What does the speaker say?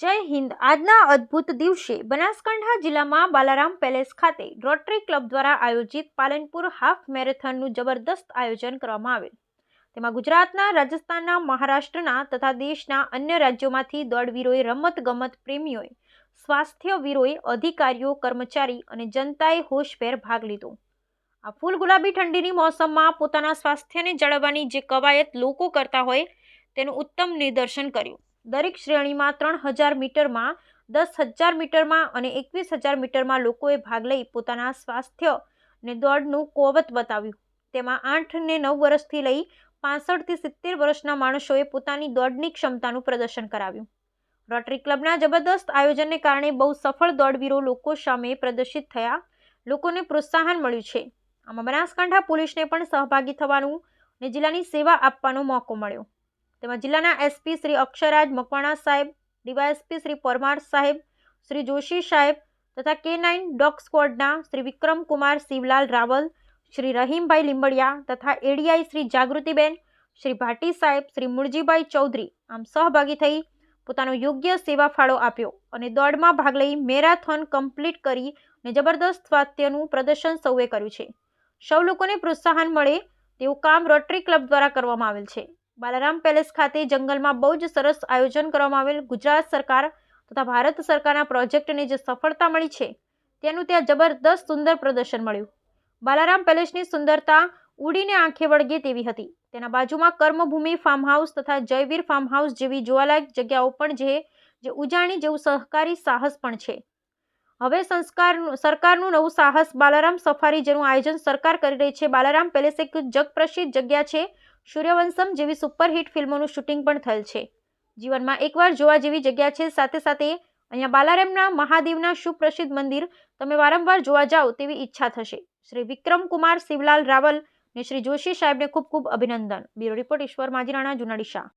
જય હિન્દ. આજના અદ્ભુત દિવસે બનાસકાંઠા જિલ્લામાં બાલારામ પેલેસ ખાતે રોટરી ક્લબ દ્વારા આયોજિત પાલનપુર હાફ મેરેથોનનું જબરદસ્ત આયોજન કરવામાં આવેલ. તેમાં ગુજરાતના, રાજસ્થાનના, મહારાષ્ટ્રના તથા દેશના અન્ય રાજ્યોમાંથી દોડવીરોએ રમતગમત પ્રેમીઓએ, સ્વાસ્થ્યવીરોએ અધિકારીઓ, કર્મચારી અને જનતાએ હોશભેર ભાગ લીધો. આ ફૂલ ગુલાબી ઠંડીની મોસમમાં પોતાના સ્વાસ્થ્યને જાળવવાની જે કવાયત લોકો કરતા હોય તેનું ઉત્તમ નિદર્શન કર્યું. દરેક શ્રેણીમાં ત્રણ હજાર મીટરમાં, દસ હજાર મીટરમાં અને એકવીસ હજાર મીટરમાં લોકોએ ભાગ લઈ પોતાના સ્વાસ્થ્ય ને દોડનું કોવત બતાવ્યું. તેમાં આઠ ને નવ વર્ષથી લઈ પાસઠથી સિત્તેર વર્ષના માણસોએ પોતાની દોડની ક્ષમતાનું પ્રદર્શન કરાવ્યું. રોટરી ક્લબના જબરદસ્ત આયોજનને કારણે બહુ સફળ દોડવીરો લોકો સામે પ્રદર્શિત થયા. લોકોને પ્રોત્સાહન મળ્યું છે. આમાં બનાસકાંઠા પોલીસને પણ સહભાગી થવાનું અને જિલ્લાની સેવા આપવાનો મોકો મળ્યો. તેમાં જિલ્લાના એસપી શ્રી અક્ષરાજ મકવાણા સાહેબ, ડીવાયએસપી શ્રી પરમાર સાહેબ, શ્રી જોશી સાહેબ તથા કે નાઇન ડોગ સ્ક્વોડના શ્રી વિક્રમ કુમાર શિવલાલ રાવલ, શ્રી રહીમભાઈ લીંબડિયા તથા એડીઆઈ શ્રી જાગૃતિબેન, શ્રી ભાટી સાહેબ, શ્રી મુળજીભાઈ ચૌધરી આમ સહભાગી થઈ પોતાનો યોગ્ય સેવા ફાળો આપ્યો અને દોડમાં ભાગ લઈ મેરાથોન કમ્પ્લીટ કરી અને જબરદસ્ત સ્વાસ્થ્યનું પ્રદર્શન સૌએ કર્યું છે. સૌ લોકોને પ્રોત્સાહન મળે તેવું કામ રોટરી ક્લબ દ્વારા કરવામાં આવેલ છે. બાલારામ પેલેસ ખાતે જંગલમાં બહુ જ સરસ આયોજન કરવામાં આવેલ ગુજરાત સરકાર તથા ભારત સરકારના પ્રોજેક્ટને જે સફળતા મળી છે, તેનું ત્યાં જબરદસ્ત સુંદર પ્રદર્શન મળ્યું. બાલારામ પેલેસની સુંદરતા ઉડીને આંખે વળગે તેવી હતી. તેના બાજુમાં કર્મભૂમિ ફાર્મ હાઉસ તથા જયવીર ફાર્મ હાઉસ જેવી જોવાલાયક જગ્યાઓ પણ છે, જે ઉજાણી જેવું સહકારી સાહસ પણ છે. હવે સંસ્કાર, સરકારનું નવું સાહસ બાલારામ સફારી જેનું આયોજન સરકાર કરી રહી છે. બાલારામ પેલેસ એક જગપ્રસિદ્ધ જગ્યા છે સૂર્યવંશમ જેવી સુપરહિટ ફિલ્મોનું શૂટિંગ પણ થયેલ છે. જીવનમાં એકવાર જોવા જેવી જગ્યા છે, સાથે સાથે અહીંયા બાલારામના મહાદેવના સુપ્રસિદ્ધ મંદિર. તમે વારંવાર જોવા જાઓ તેવી ઈચ્છા થશે. શ્રી વિક્રમ કુમાર, શિવલાલ રાવલ ને શ્રી જોશી સાહેબને ખૂબ ખૂબ અભિનંદન. બ્યુરો રિપોર્ટ ઈશ્વર માજીરાણા જુનાડી શાહ.